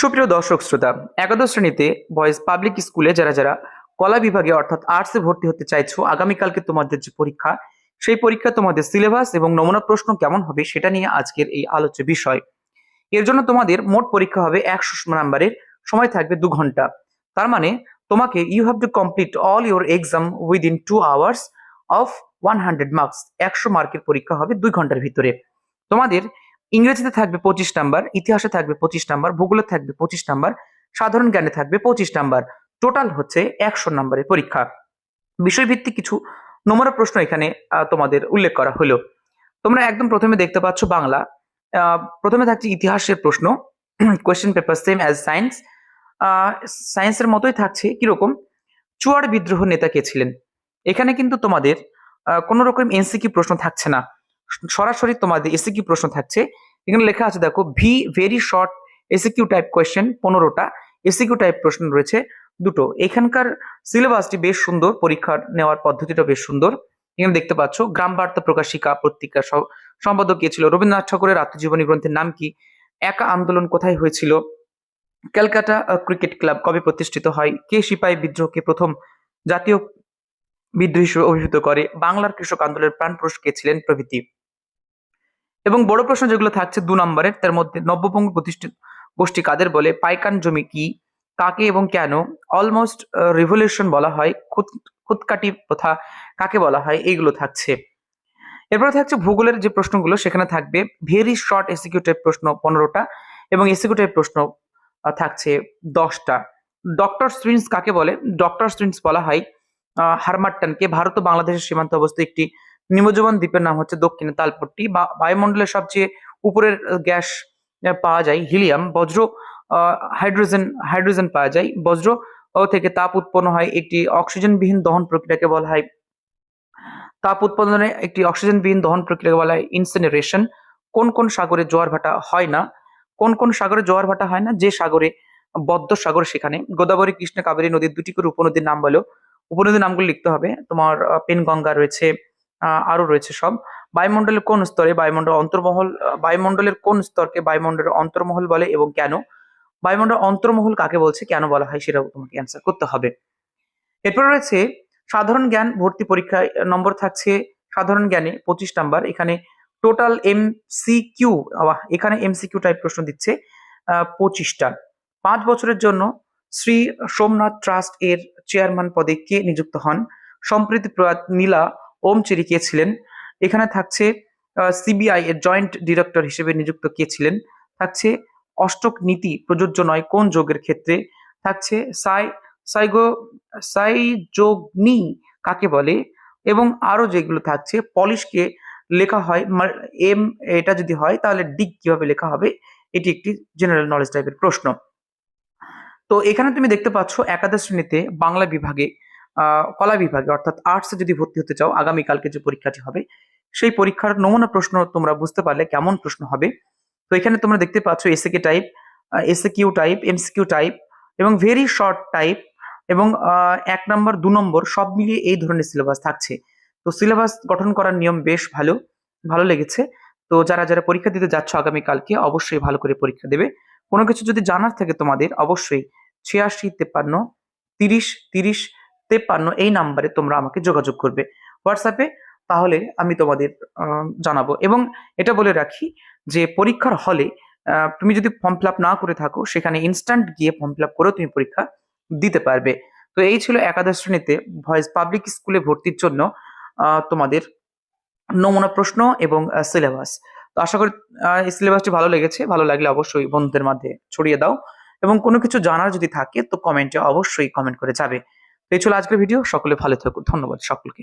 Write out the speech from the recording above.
সুপ্রিয় দর্শক শ্রোতা, একাদশ শ্রেণীতে বয়েজ পাবলিক স্কুলে যারা যারা কলা বিভাগে অর্থাৎ আর্টসে ভর্তি হতে চাইছো, আগামীকালকে তোমাদের যে পরীক্ষা, সেই পরীক্ষা তোমাদের সিলেবাস এবং নমুনা প্রশ্ন কেমন হবে সেটা নিয়ে আজকের এই আলোচ্য বিষয়। এর জন্য তোমাদের মোট পরীক্ষা হবে একশো নাম্বারের, সময় থাকবে দু ঘণ্টা। তার মানে তোমাকে you have to complete all your exam within two hours of one hundred marks একশো মার্কের পরীক্ষা হবে দুই ঘণ্টার ভিতরে। তোমাদের ইংরেজিতে থাকবে পঁচিশ নাম্বার, ইতিহাসে থাকবে পঁচিশ নাম্বার, ভূগোলে থাকবে পঁচিশ নাম্বার, সাধারণ জ্ঞানে থাকবে পঁচিশ নাম্বার। টোটাল হচ্ছে একশো নাম্বারের পরীক্ষা। বিষয়ভিত্তিক কিছু নমুনা প্রশ্ন এখানে তোমাদের উল্লেখ করা হলো। তোমরা একদম প্রথমে দেখতে পাচ্ছ বাংলা। প্রথমে থাকছে ইতিহাসের প্রশ্ন। Question paper same as science সায়েন্সের মতোই থাকছে, কীরকম? চুয়াড় বিদ্রোহ নেতা কে ছিলেন? এখানে কিন্তু তোমাদের কোনো রকম এনসিকিউ প্রশ্ন থাকছে না। সরাসরি তোমাদের এসিকিউ প্রশ্ন থাকছে। এখানে লেখা আছে, দেখো V very short SAQ type question পনেরোটা। এসিকিউ টাইপ প্রশ্ন রয়েছে দুটো। এখানকার সিলেবাসটি বেশ সুন্দর পরীক্ষার নেওয়ার পদ্ধতিটা বেশ সুন্দর। এখানে দেখতে পাচ্ছ, গ্রাম বার্তা প্রকাশিকা, পত্রিকা সম্পাদক কে ছিল রবীন্দ্রনাথ ঠাকুরের আত্মজীবনী গ্রন্থের নাম কি? একা আন্দোলন কোথায় হয়েছিল? ক্যালকাটা ক্রিকেট ক্লাব কবে প্রতিষ্ঠিত হয়? কে সিপাহী বিদ্রোহকে প্রথম জাতীয় বিদ্রোহ হিসেবে অভিহিত করে? বাংলার কৃষক আন্দোলনের প্রাণ পুরুষ কে ছিলেন প্রভৃতি? এবং বড় প্রশ্ন যেগুলো থাকছে দু নম্বরের, তার মধ্যে নব্যবঙ্গ প্রতিষ্ঠিত গোষ্ঠী কাদের বলে? পাইকান জমি কি? কাকে এবং কেন? অলমোস্ট রিভলিউশন বলা হয় খুদ খুদকাটি প্রথা কাকে বলা হয়? এইগুলো থাকছে। এরপরে থাকছে ভূগোলের যে প্রশ্নগুলো, সেখানে থাকবে ভেরি শর্ট এসিকিউটিভ প্রশ্ন পনেরোটা এবং এসিকিউটিভ প্রশ্ন থাকছে দশটা। ডক্টর স্ট্রিন্স কাকে বলে? ডক্টর স্ট্রিন্স বলা হয় হারমাট্টানকে ভারত ও বাংলাদেশের সীমান্ত অবস্থিত একটি নিমজ্জমান দ্বীপের নাম হচ্ছে দক্ষিণে তালপট্টি। বা বায়ুমণ্ডলের সবচেয়ে উপরের গ্যাস পাওয়া যায় হিলিয়াম। বজ্র হাইড্রোজেন হাইড্রোজেন পাওয়া যায়। বজ্র থেকে তাপ উৎপন্ন হয় একটি অক্সিজেনবিহীন দহন প্রক্রিয়াকে বলা হয়, তাপ উৎপাদনে একটি অক্সিজেনবিহীন দহন প্রক্রিয়াকে বলা হয় ইনসিনারেশন। কোন কোন সাগরে জোয়ার ভাটা হয় না? কোন কোন সাগরে জোয়ার ভাটা হয় না? যে সাগরে, বদ্ধ সাগর সেখানে। গোদাবরী কৃষ্ণ কাবেরী নদীর দুটি করে উপনদীর নাম বলো। উপনদীর নামগুলো লিখতে হবে। তোমার পেনগঙ্গা রয়েছে আহ, আরও রয়েছে সব। বায়ুমণ্ডলের কোন স্তরে বায়ুমণ্ডল অন্তর্মহল বায়ুমণ্ডলের কোন স্তরকে বায়ুমণ্ডলের অন্তর্মহল বলে এবং কেন? বায়ুমণ্ডল অন্তর্মহল কাকে বলছে কেন বলা হয় সেটাও তোমাকে অ্যান্সার করতে হবে। এরপর রয়েছে সাধারণ জ্ঞান ভর্তি পরীক্ষায় নম্বর থাকছে সাধারণ জ্ঞানে পঁচিশ নাম্বার। এখানে টোটাল এম সি কিউ এখানে এমসিকিউ টাইপ প্রশ্ন দিচ্ছে পঁচিশটা। পাঁচ বছরের জন্য শ্রী সোমনাথ ট্রাস্ট এর চেয়ারম্যান পদে কে নিযুক্ত হন? সম্প্রতি প্রয়াত নীলা ওমচেরি কে ছিলেন। এখানে থাকছে সিবিআই এর জয়েন্ট ডিরেক্টর হিসেবে নিযুক্ত কে ছিলেন। থাকছে অষ্টক নীতি প্রযোজ্য নয় কোন যোগের ক্ষেত্রে। থাকছে সাই, সাইগো সাইযোগনি কাকে বলে? এবং আরও যেগুলো থাকছে পলিশকে লেখা হয় এম, এটা যদি হয়, তাহলে ডিগ কীভাবে লেখা হবে? এটি একটি জেনারেল নলেজ টাইপের প্রশ্ন। তো এখানে তুমি দেখতে পাচ্ছ, একাদশ শ্রেণীতে বাংলা বিভাগে কলা বিভাগে, অর্থাৎ আর্টসে যদি ভর্তি হতে চাও আগামীকালকে যে পরীক্ষাটি হবে, সেই পরীক্ষার নমুনা প্রশ্ন তোমরা বুঝতে পারলে কেমন প্রশ্ন হবে। তো এখানে তোমরা দেখতে পাচ্ছ SAQ type SAQ type MCQ type এবং ভেরি শর্ট টাইপ এবং এক নম্বর দু নম্বর সব মিলিয়ে এই ধরনের সিলেবাস থাকছে। তো সিলেবাস গঠন করার নিয়ম বেশ ভালো ভালো লেগেছে। তো যারা যারা পরীক্ষা দিতে যাচ্ছ আগামীকালকে, অবশ্যই ভালো করে পরীক্ষা দেবে। কোনো কিছু যদি জানার থাকে তোমাদের, অবশ্যই ছিয়াশি তেপান্ন তিরিশ তিরিশ তেপান্ন এই নাম্বারে তোমরা আমাকে যোগাযোগ করবে হোয়াটসঅ্যাপে তাহলে আমি তোমাদের জানাব। এবং এটা বলে রাখি যে পরীক্ষার হলে তুমি যদি ফর্ম ফিল না করে থাকো, সেখানে ইনস্ট্যান্ট গিয়ে ফর্ম ফিল করেও তুমি পরীক্ষা দিতে পারবে। তো এই ছিল একাদশ শ্রেণীতে ভয়েস পাবলিক স্কুলে ভর্তির জন্য তোমাদের নমুনা প্রশ্ন এবং সিলেবাস তো আশা করি এই সিলেবাসটি ভালো লেগেছে। ভালো লাগলে অবশ্যই বন্ধুদের মধ্যে ছড়িয়ে দাও। এবং কোনো কিছু জানার যদি থাকে, তো কমেন্টে অবশ্যই কমেন্ট করে যাবে। এই ছিল আজকের ভিডিও সকলে ভালো থাকুন। ধন্যবাদ সকলকে।